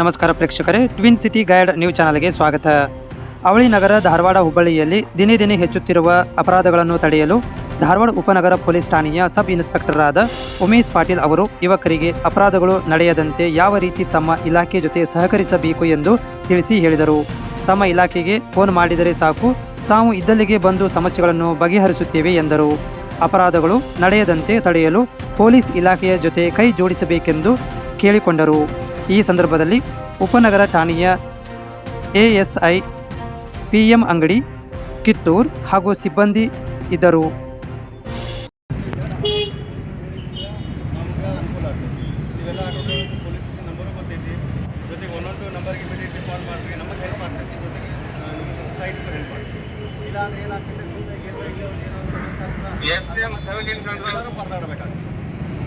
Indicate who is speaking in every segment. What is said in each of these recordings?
Speaker 1: ನಮಸ್ಕಾರ ಪ್ರೇಕ್ಷಕರೇ twin city guide news ಚಾನಲ್ಗೆ ಸ್ವಾಗತ. ಅವಳಿ ನಗರ ಧಾರವಾಡ ಹುಬ್ಬಳ್ಳಿಯಲ್ಲಿ ದಿನೇ ದಿನೇ ಹೆಚ್ಚುತ್ತಿರುವ ಅಪರಾಧಗಳನ್ನು ತಡೆಯಲು ಧಾರವಾಡ ಉಪನಗರ ಪೊಲೀಸ್ ಠಾಣೆಯ ಸಬ್ ಇನ್ಸ್ಪೆಕ್ಟರ್ ಆದ ಉಮೇಶ್ ಪಾಟೀಲ್ ಅವರು ಯುವಕರಿಗೆ ಅಪರಾಧಗಳು ನಡೆಯದಂತೆ ಯಾವ ರೀತಿ ತಮ್ಮ ಇಲಾಖೆ ಜೊತೆ ಸಹಕರಿಸಬೇಕು ಎಂದು ತಿಳಿಸಿ ಹೇಳಿದರು. ತಮ್ಮ ಇಲಾಖೆಗೆ ಫೋನ್ ಮಾಡಿದರೆ ಸಾಕು, ತಾವು ಇದ್ದಲ್ಲಿಗೆ ಬಂದು ಸಮಸ್ಯೆಗಳನ್ನು ಬಗೆಹರಿಸುತ್ತೇವೆ ಎಂದರು. ಅಪರಾಧಗಳು ನಡೆಯದಂತೆ ತಡೆಯಲು ಪೊಲೀಸ್ ಇಲಾಖೆಯ ಜೊತೆ ಕೈ ಜೋಡಿಸಬೇಕೆಂದು ಕೇಳಿಕೊಂಡರು. ಈ ಸಂದರ್ಭದಲ್ಲಿ ಉಪನಗರ ಠಾಣೆಯ ಎಎಸ್ಐ ಪಿಎಂ ಅಂಗಡಿ ಕಿತ್ತೂರ್ ಹಾಗೂ ಸಿಬ್ಬಂದಿ ಇದ್ದರು.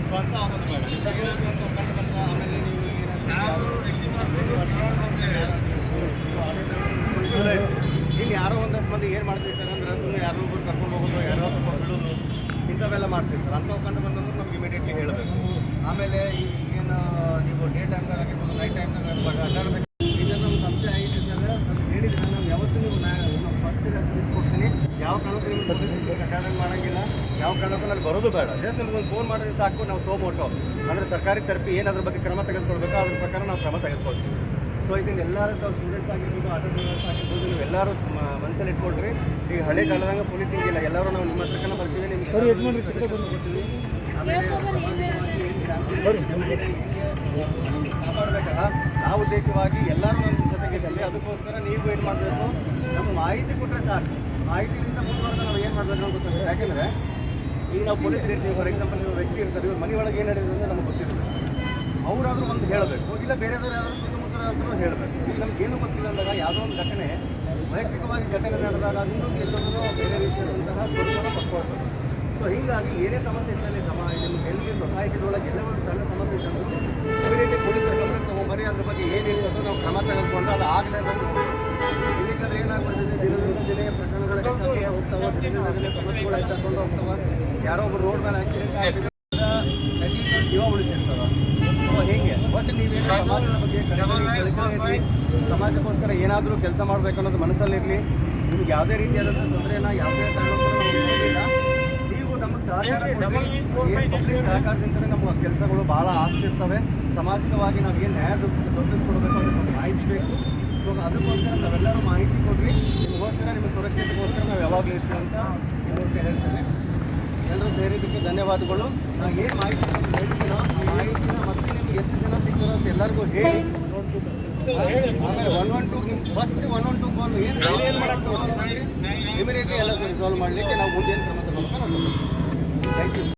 Speaker 2: ಸ್ವಂತ ಆಗೋದು ಬೇಡ. ಆಮೇಲೆ ನೀವು ಇಲ್ಲಿ ಯಾರೋ ಒಂದಷ್ಟು ಮಂದಿ ಏನು ಮಾಡ್ತಿರ್ತಾರೆ ಅಂದ್ರೆ ಸುಮ್ಮನೆ ಯಾರೋ ಒಬ್ಬರು ಕರ್ಕೊಂಡು ಹೋಗೋದು, ಯಾರೋ ಒಬ್ಬರು ಬಿಡೋದು ಇಂಥವೆಲ್ಲ ಮಾಡ್ತಿರ್ತಾರೆ. ಅಂಥವು ಕಂಡು ಬಂದಂದ್ರೆ ನಮ್ಗೆ ಇಮಿಡಿಯೇಟ್ಲಿ ಹೇಳಬೇಕು. ಆಮೇಲೆ ಏನು, ನೀವು ಡೇ ಟೈಮ್ದಾಗ ಆಗಿರ್ಬೋದು ನೈಟ್ ಟೈಮ್ದಾಗ ಅಡ್ಡಾಡಬೇಕು ಇದನ್ನು ನಮ್ಮ ಸಂಸ್ಥೆ ಐತಿ ಸರ್ ಅದು ಹೇಳಿದ್ರೆ ನಾವು ಯಾವತ್ತೂ ನೀವು ನಾ ನಾವು ಫಸ್ಟ್ ಸ್ಪೀಚ್ ಕೊಡ್ತೀನಿ ಯಾವ ಪೊಲೀಸ್ ಮಾಡಂಗಿಲ್ಲ ಯಾವ ಕಾರಣಕ್ಕೂ ನಾನು ಬರೋದು ಬೇಡ ಜಸ್ಟ್ ನಿಮ್ಗೊಂದು ಫೋನ್ ಮಾಡಿದ್ರೆ ಸಾಕು ನಾವು ಸೋ ಮೋಟೋ ಅಂದರೆ ಸರ್ಕಾರಿ ತರಪಿ ಏನಾದ್ರ ಬಗ್ಗೆ ಕ್ರಮ ತೆಗೆದುಕೊಳ್ಬೇಕು ಅದ್ರ ಪ್ರಕಾರ ನಾವು ಕ್ರಮ ತೆಗೆದುಕೊಳ್ತೀವಿ ಸೊ ಇದನ್ನ ಎಲ್ಲರೂ ತಾವು ಸ್ಟೂಡೆಂಟ್ಸ್ ಆಗಿರ್ಬೋದು ಆಟೋ ಡ್ರೈವರ್ಸ್ ಆಗಿರ್ಬೋದು ನೀವು ಎಲ್ಲರೂ ಮನಸ್ಸಲ್ಲಿ ಇಟ್ಕೊಳ್ರಿ ಈಗ ಹಳೆ ಕಾಲದಂಗೆ ಪೊಲೀಸ್ ಹಿಂಗಿಲ್ಲ ಎಲ್ಲರೂ ನಾವು ನಿಮ್ಮ ಹತ್ರಕ್ಕನ ಬರ್ತೀವಿ ನಿಮ್ಗೆ ಆ ಉದ್ದೇಶವಾಗಿ ಎಲ್ಲರೂ ನಮ್ಮ ಜೊತೆಗಿದ್ದಲ್ಲಿ ಅದಕ್ಕೋಸ್ಕರ ನೀವು ಏನು ಮಾಡಬೇಕು? ನಮ್ಮ ಮಾಹಿತಿ ಕೊಟ್ಟರೆ ಸಾಕು. ಮಾಹಿತಿಯಿಂದ ಮುಂದುವರೆದು ನಾವು ಏನು ಮಾಡಬೇಕು ಗೊತ್ತಿಲ್ಲ ಯಾಕೆಂದರೆ ಈಗ ನಾವು ಪೊಲೀಸ್ ಇರ್ತೀವಿ. ಫಾರ್ ಎಕ್ಸಾಂಪಲ್ ನೀವು ವ್ಯಕ್ತಿ ಇರ್ತಾರೆ. ಇವ್ರ ಮನೆ ಒಳಗೆ ಏನು ನಡೆಯುತ್ತೆ ಅಂತ ನಮ್ಗೆ ಗೊತ್ತಿರುತ್ತೆ ಅವರಾದರೂ ಒಂದು ಹೇಳಬೇಕು. ಇಲ್ಲ ಬೇರೆದವ್ರು ಯಾರು ಸುತ್ತಮುತ್ತಲಾದ್ರೂ ಹೇಳಬೇಕು. ಈಗ ಏನು ಗೊತ್ತಿಲ್ಲ ಅಂದಾಗ ಯಾವುದೋ ಒಂದು ಘಟನೆ ವೈಯಕ್ತಿಕವಾಗಿ ಘಟನೆ ನಡೆದಾಗ ಅದನ್ನೊಂದು ಎಲ್ಲರೂ ಬೇರೆ ರೀತಿಯಾದಂತಹ ಸ್ವರೂಪನ ಪಡ್ಕೊಳ್ತಾರೆ ಸೊ ಹೀಗಾಗಿ ಏನೇ ಸಮಸ್ಯೆ ಇದ್ದಲ್ಲಿ ಸಮ ನಿಮ್ಮ ಎಲ್ಲಿ ಸೊಸೈಟಿದೊಳಗೆ ಎಲ್ಲೇ ಒಂದು ಸಣ್ಣ ಸಮಸ್ಯೆ ಇದ್ದರೂ ಇಮಿಡಿಯೇಟ್ಲಿ ಪೊಲೀಸ್ ಗಮನಕ್ಕೆ ತೊಗೊಂಬರಿ ಅದ್ರ ಬಗ್ಗೆ ಏನಿರುತ್ತೋ ನಾವು ಕ್ರಮ ತೆಗೆದುಕೊಂಡು ಅದು ಆಗಲೇ ಯಾರೋ ಒಬ್ರು ರೋಡ್ ಮೇಲೆ ಆಕ್ಸಿಡೆಂಟ್ ಜೀವ ಉಳಿತಿರ್ತದ ಸೊ ಸಮಾಜಕ್ಕೋಸ್ಕರ ಏನಾದರೂ ಕೆಲಸ ಮಾಡಬೇಕು ಅನ್ನೋದು ಮನಸ್ಸಲ್ಲಿರಲಿ. ನಿಮ್ಗೆ ಯಾವುದೇ ರೀತಿಯಾದಂಥ ತೊಂದರೆನ, ಯಾವುದೇ. ನೀವು ನಮ್ಮ ಸಹಕಾರ ಪಬ್ಲಿಕ್ ಸಹಕಾರದಿಂದಲೇ ನಮ್ಮ ಕೆಲಸಗಳು ಭಾಳ ಆಗ್ತಿರ್ತವೆ. ಸಾಮಾಜಿಕವಾಗಿ ನಾವು ಏನು ನ್ಯಾಯ ದೊರಕಿಸ್ಕೊಡ್ಬೇಕು ಅದಕ್ಕೆ ನಮ್ಗೆ ಮಾಹಿತಿ ಬೇಕು. ಸೊ ಅದಕ್ಕೋಸ್ಕರ ನಾವೆಲ್ಲರೂ ಮಾಹಿತಿ ಕೊಡ್ರಿ. ನಿಮಗೋಸ್ಕರ, ನಿಮ್ಮ ಸುರಕ್ಷತೆಗೋಸ್ಕರ ನಾವು ಯಾವಾಗಲೂ ಇರ್ತೀವಿ ಅಂತ ಹೇಳ್ತೇನೆ. ಎಲ್ಲರೂ ಸೇರಿದ್ದಕ್ಕೆ ಧನ್ಯವಾದಗಳು. ನಾವು ಏನು ಮಾಹಿತಿ ಹೇಳ್ತೀರೋ ಆ ಮಾಹಿತಿನ ಮತ್ತೆ ನಿಮ್ಗೆ ಎಷ್ಟು ಜನ ಸಿಗ್ತಾರೋ ಅಷ್ಟು ಎಲ್ಲರಿಗೂ ಹೇಳಿ. ಆಮೇಲೆ ಒನ್ ಒನ್ ಟೂ ನಿಮ್ಗೆ first one one two call ಏನು ಇಮಿಡಿಯೇಟ್ಲಿ ಎಲ್ಲ ಸರಿ ಸಾಲ್ವ್ ಮಾಡಲಿಕ್ಕೆ ನಾವು ಮುಂದೆ ಏನು ಕ್ರಮ ತಗೋಬೇಕು ಥ್ಯಾಂಕ್ ಯು